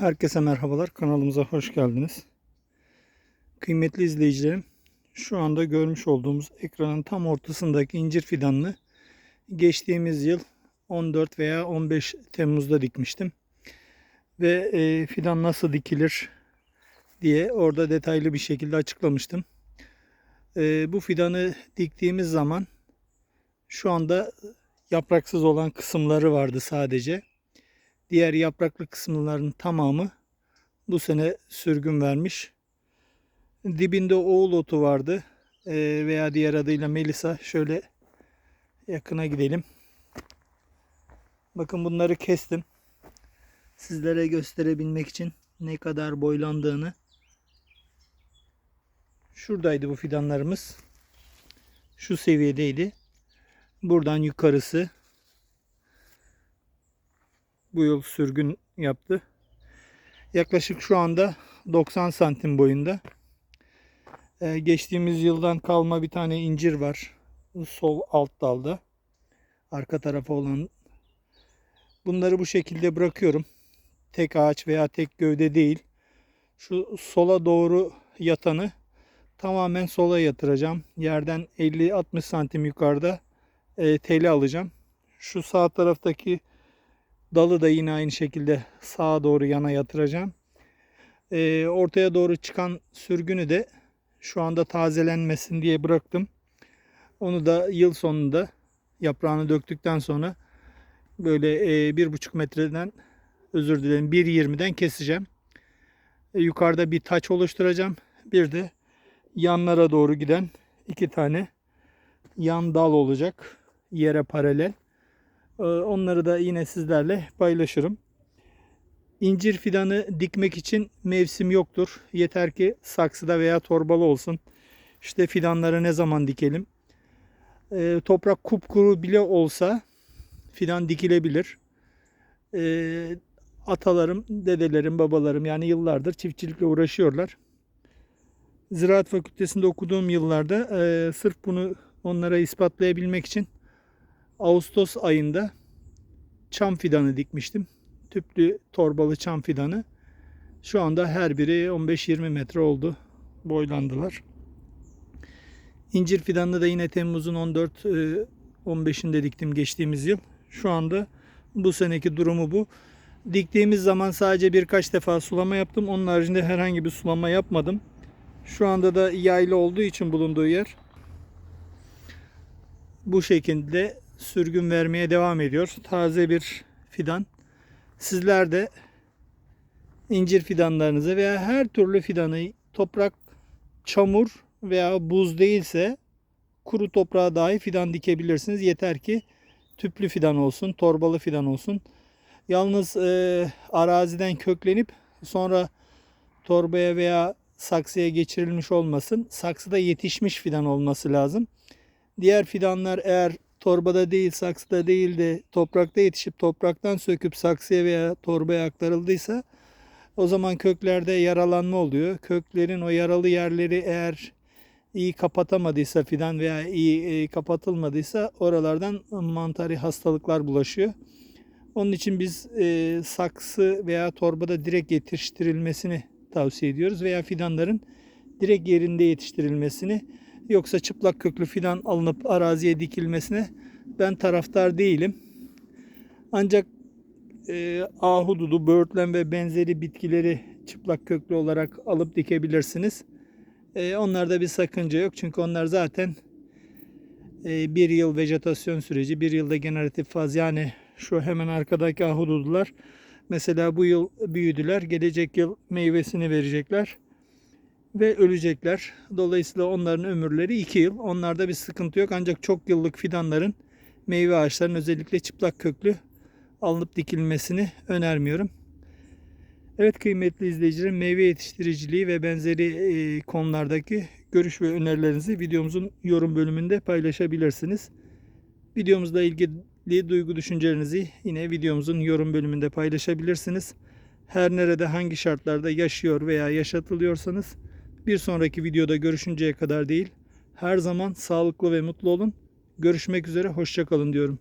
Herkese merhabalar. Kanalımıza hoş geldiniz. Kıymetli izleyicilerim, şu anda görmüş olduğumuz ekranın tam ortasındaki incir fidanını geçtiğimiz yıl 14 veya 15 Temmuz'da dikmiştim. Ve e, fidan nasıl dikilir diye orada detaylı bir şekilde açıklamıştım. E, bu fidanı diktiğimiz zaman şu anda yapraksız olan kısımları vardı sadece. Diğer yapraklı kısımların tamamı bu sene sürgün vermiş. Dibinde oğul otu vardı Ee, veya diğer adıyla melisa. Şöyle yakına gidelim. Bakın bunları kestim. Sizlere gösterebilmek için ne kadar boylandığını. Şuradaydı bu fidanlarımız. Şu seviyedeydi. Buradan yukarısı bu yıl sürgün yaptı. Yaklaşık şu anda 90 santim boyunda. Ee, geçtiğimiz yıldan kalma bir tane incir var. Sol alt dalda. Arka tarafa olan. Bunları bu şekilde bırakıyorum. Tek ağaç veya tek gövde değil. Şu sola doğru yatanı tamamen sola yatıracağım. Yerden 50-60 santim yukarıda e, teli alacağım. Şu sağ taraftaki Dalı da yine aynı şekilde sağa doğru yana yatıracağım. Ee, ortaya doğru çıkan sürgünü de şu anda tazelenmesin diye bıraktım. Onu da yıl sonunda yaprağını döktükten sonra böyle e, bir buçuk metreden özür dilerim 1.20'den keseceğim. E, yukarıda bir taç oluşturacağım. Bir de yanlara doğru giden iki tane yan dal olacak yere paralel. Ee, onları da yine sizlerle paylaşırım. İncir fidanı dikmek için mevsim yoktur. Yeter ki saksıda veya torbalı olsun. İşte fidanları ne zaman dikelim? Ee, toprak kupkuru bile olsa fidan dikilebilir. Ee, atalarım, dedelerim, babalarım yani yıllardır çiftçilikle uğraşıyorlar. Ziraat Fakültesinde okuduğum yıllarda e, sırf bunu onlara ispatlayabilmek için Ağustos ayında çam fidanı dikmiştim. Tüplü torbalı çam fidanı. Şu anda her biri 15-20 metre oldu. Boylandılar. İncir fidanını da yine Temmuz'un 14 15'inde diktim geçtiğimiz yıl. Şu anda bu seneki durumu bu. Diktiğimiz zaman sadece birkaç defa sulama yaptım. Onun haricinde herhangi bir sulama yapmadım. Şu anda da yaylı olduğu için bulunduğu yer bu şekilde sürgün vermeye devam ediyor. Taze bir fidan. Sizler de incir fidanlarınızı veya her türlü fidanı toprak, çamur veya buz değilse kuru toprağa dahi fidan dikebilirsiniz. Yeter ki tüplü fidan olsun, torbalı fidan olsun. Yalnız e, araziden köklenip sonra torbaya veya saksıya geçirilmiş olmasın. Saksıda yetişmiş fidan olması lazım. Diğer fidanlar eğer torbada değil, saksıda değil de toprakta yetişip topraktan söküp saksıya veya torbaya aktarıldıysa o zaman köklerde yaralanma oluyor. Köklerin o yaralı yerleri eğer iyi kapatamadıysa fidan veya iyi e, kapatılmadıysa oralardan mantari hastalıklar bulaşıyor. Onun için biz e, saksı veya torbada direkt yetiştirilmesini tavsiye ediyoruz veya fidanların direkt yerinde yetiştirilmesini Yoksa çıplak köklü fidan alınıp araziye dikilmesine ben taraftar değilim. Ancak e, ahududu, böğürtlen ve benzeri bitkileri çıplak köklü olarak alıp dikebilirsiniz. E, onlarda bir sakınca yok. Çünkü onlar zaten e, bir yıl vejetasyon süreci, bir yılda generatif faz. Yani şu hemen arkadaki ahududular mesela bu yıl büyüdüler. Gelecek yıl meyvesini verecekler ve ölecekler. Dolayısıyla onların ömürleri 2 yıl. Onlarda bir sıkıntı yok. Ancak çok yıllık fidanların meyve ağaçlarının özellikle çıplak köklü alınıp dikilmesini önermiyorum. Evet kıymetli izleyicilerim meyve yetiştiriciliği ve benzeri e, konulardaki görüş ve önerilerinizi videomuzun yorum bölümünde paylaşabilirsiniz. Videomuzla ilgili duygu düşüncelerinizi yine videomuzun yorum bölümünde paylaşabilirsiniz. Her nerede hangi şartlarda yaşıyor veya yaşatılıyorsanız bir sonraki videoda görüşünceye kadar değil, her zaman sağlıklı ve mutlu olun. Görüşmek üzere, hoşçakalın diyorum.